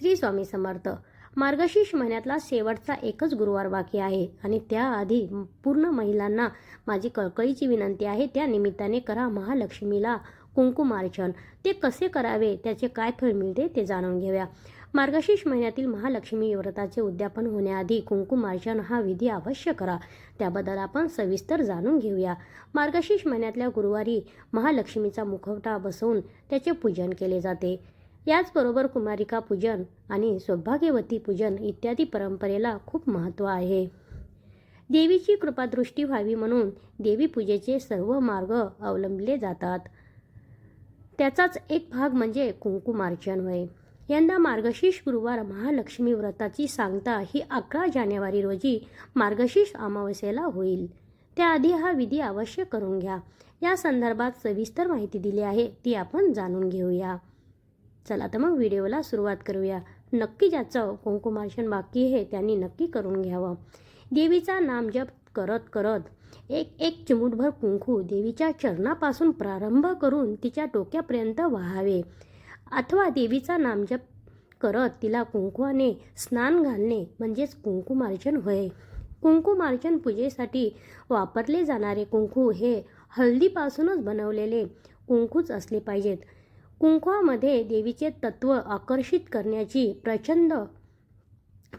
श्री स्वामी समर्थ. मार्गशीर्ष महिन्यातला शेवटचा एकच गुरुवार बाकी आहे. आणि त्याआधी पूर्ण महिलांना माझी कळकळीची विनंती आहे त्या निमित्ताने करा महालक्ष्मीला कुंकुमार्चन ते कसे करावे त्याचे काय फळ मिळते ते जाणून घेऊया. मार्गशीर्ष महिन्यातील महालक्ष्मी व्रताचे उद्यापन होण्याआधी कुंकुमार्चन हा विधी अवश्य करा. त्याबद्दल आपण सविस्तर जाणून घेऊया. मार्गशीर्ष महिन्यातल्या गुरुवारी महालक्ष्मीचा मुखवटा बसवून त्याचे पूजन केले जाते. याचबरोबर कुमारिका पूजन आणि सौभाग्यवती पूजन इत्यादी परंपरेला खूप महत्त्व आहे. देवीची कृपादृष्टी व्हावी म्हणून देवी पूजेचे सर्व मार्ग अवलंबले जातात. त्याचाच एक भाग म्हणजे कुंकुमार्चन होय. यंदा मार्गशीर्ष गुरुवार महालक्ष्मी व्रताची सांगता ही अकरा जानेवारी रोजी मार्गशीर्ष अमावस्येला होईल. त्याआधी हा विधी अवश्य करून घ्या. या संदर्भात सविस्तर माहिती दिली आहे ती आपण जाणून घेऊया. चला तर मग व्हिडिओला सुरुवात करूया. नक्की ज्याचं कुंकुमार्चन बाकी आहे त्यांनी नक्की करून घ्यावं. देवीचा नामजप करत करत एक एक चिमूटभर कुंकू देवीच्या चरणापासून प्रारंभ करून तिच्या डोक्यापर्यंत वाहावे. अथवा देवीचा नामजप करत तिला कुंकुवाने स्नान घालणे म्हणजेच कुंकुमार्चन होय. कुंकुमार्चन पूजेसाठी वापरले जाणारे कुंकू हे हळदीपासूनच बनवलेले कुंकूच असले पाहिजेत. कुंकवामध्ये देवीचे तत्व आकर्षित करण्याची प्रचंड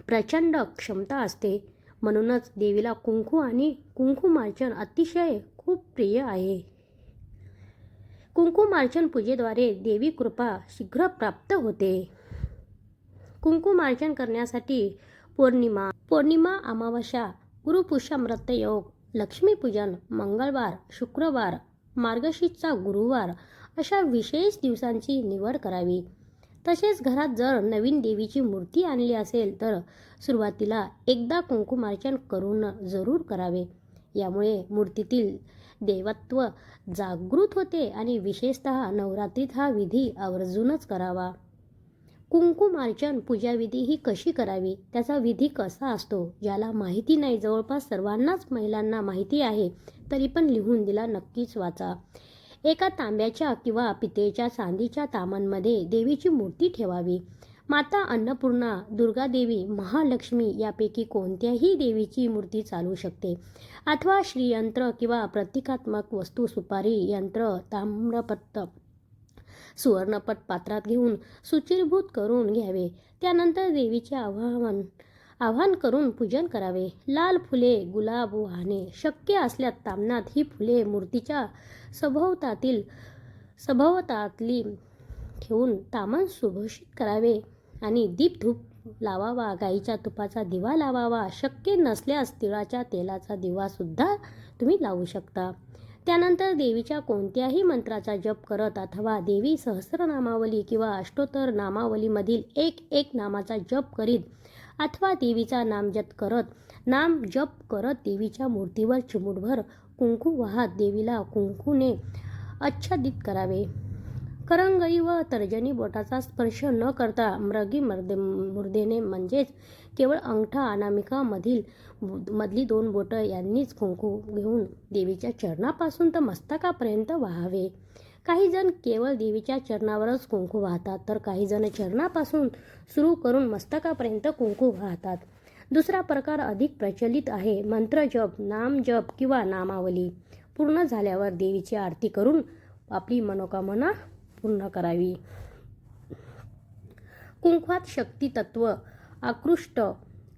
प्रचंड क्षमता असते. म्हणूनच देवीला कुंकू आणि कुंकुमार्चन अतिशय खूप प्रिय आहे. कुंकुमार्चन पूजेद्वारे देवी कृपा शीघ्र प्राप्त होते. कुंकुमार्चन करण्यासाठी पौर्णिमा पौर्णिमा अमावस्या गुरुपुष्यामृत योग लक्ष्मीपूजन मंगळवार शुक्रवार मार्गशीर्षचा गुरुवार अशा विशेष दिवसांची निवड करावी. तसेच घरात जर नवीन देवीची मूर्ती आणली असेल तर सुरुवातीला एकदा कुंकुमार्चन करून जरूर करावे. यामुळे मूर्तीतील देवत्व जागृत होते आणि विशेषतः नवरात्रीत हा विधी आवर्जूनच करावा. कुंकुमार्चन पूजाविधी ही कशी करावी? त्याचा विधी कसा असतो? ज्याला माहिती नाही. जवळपास सर्वांनाच महिलांना माहिती आहे. तरी पण लिहून दिला नक्कीच वाचा. एका तांब्याच्या किंवा पितेच्या चांदीच्या तामांमध्ये देवीची मूर्ती ठेवावी. माता अन्नपूर्णा दुर्गादेवी महालक्ष्मी यापैकी कोणत्याही देवीची मूर्ती चालू शकते. अथवा श्रीयंत्र किंवा प्रतिकात्मक वस्तू सुपारी यंत्र ताम्रपत्र सुवर्णपट पात्रात घेऊन सुचिरभूत करून घ्यावे. त्यानंतर देवीचे आवाहन आवाहन करून पूजन करावे. लाल फुले गुलाब वाहने शक्य असल्यास तामणात ही फुले मूर्तीच्या सभोवतातील सभोवतातली ठेवून तामण सुभूषित करावे आणि दीपधूप लावावा. गाईच्या तुपाचा दिवा लावावा. शक्य नसल्यास तिळाच्या तेलाचा दिवासुद्धा तुम्ही लावू शकता. त्यानंतर देवीच्या कोणत्याही मंत्राचा जप करत अथवा देवी सहस्रनामावली किंवा अष्टोत्तर नामावलीमधील एक एक नामाचा जप करीत अथवा देवीचा नामजप करत नाम जप करत देवीच्या मूर्तीवर चिमुटभर कुंकू वाहत देवीला कुंकूने आच्छादित करावे. करंगळी व तर्जनी बोटाचा स्पर्श न करता मृगी मर्दे मुर्देने म्हणजेच केवळ अंगठा अनामिकामधील मधली दोन बोटं यांनीच कुंकू घेऊन देवीच्या चरणापासून तर मस्तकापर्यंत वाहावे. काही जण केवळ देवीच्या चरणावरच कुंकू वाहतात तर काही जण चरणापासून सुरू करून मस्तकापर्यंत कुंकू वाहतात. दुसरा प्रकार अधिक प्रचलित आहे मंत्रजप नामजप किंवा नामावली. पूर्ण झाल्यावर देवीची आरती करून आपली मनोकामना पूर्ण करावी. कुंकवात शक्ती तत्व आकृष्ट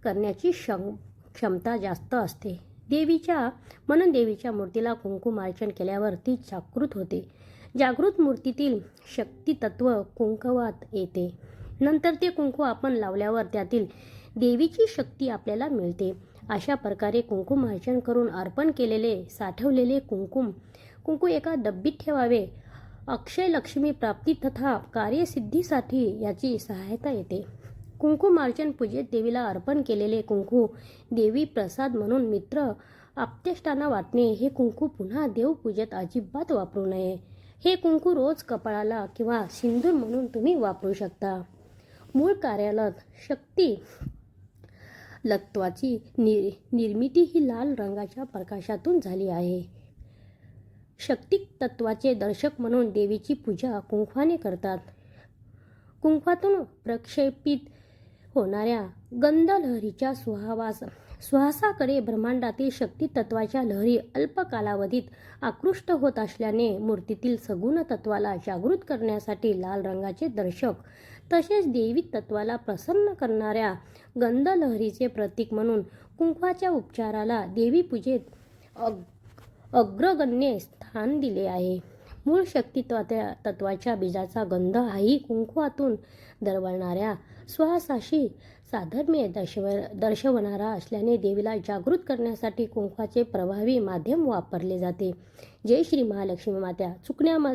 करण्याची क्षम क्षमता जास्त असते. देवीच्या म्हणून देवीच्या मूर्तीला कुंकुमार्चन केल्यावर ती जागृत होते. जागृत मूर्तीतील शक्ती तत्व कुंकवात येते. नंतर ते कुंकू आपण लावल्यावर त्यातील देवीची शक्ती आपल्याला मिळते. अशा प्रकारे कुंकुमार्चन करून अर्पण केलेले साठवलेले कुंकुम कुंकू एका डब्बीत ठेवावे. अक्षय लक्ष्मी प्राप्ती तथा कार्यसिद्धीसाठी याची सहायता येते. कुंकुमार्चन पूजेत देवीला अर्पण केलेले कुंकू देवी प्रसाद म्हणून मित्र आप्तेष्टांना वाटणे हे कुंकू पुन्हा देवपूजेत अजिबात वापरू नये. हे कुंकू रोज कपाळाला किंवा सिंदूर म्हणून तुम्ही वापरू शकता. मूळ कार्यालयात शक्ती लत्वाची नि निर्मिती ही लाल रंगाच्या प्रकाशातून झाली आहे. शक्तिक तत्वाचे दर्शक म्हणून देवीची पूजा कुंकवाने करतात. कुंकवातून प्रक्षेपित होणाऱ्या गंध लहरीच्या सुहावास सुहासाकडे ब्रह्मांडातील शक्ती तत्वाच्या लहरी अल्प कालावधीत आकृष्ट होत असल्याने मूर्तीतील सगुण तत्वाला जागृत करण्यासाठी लाल रंगाचे दर्शक तसेच देवी तत्वाला प्रसन्न करणाऱ्या गंध लहरीचे प्रतीक म्हणून कुंकवाच्या उपचाराला देवी पूजेत अग अग्रगण्य स्थान दिले आहे. मूळ शक्ती तत्वा- तत्वाच्या बीजाचा गंध हाही कुंकुवातून दरवळणाऱ्या सुहासाशी साधर्म्य दर्शव दर्शवणारा असल्याने देवीला जागृत करण्यासाठी कुंकवाचे प्रभावी माध्यम वापरले जाते. जय श्री महालक्ष्मी मात्या चुकण्याम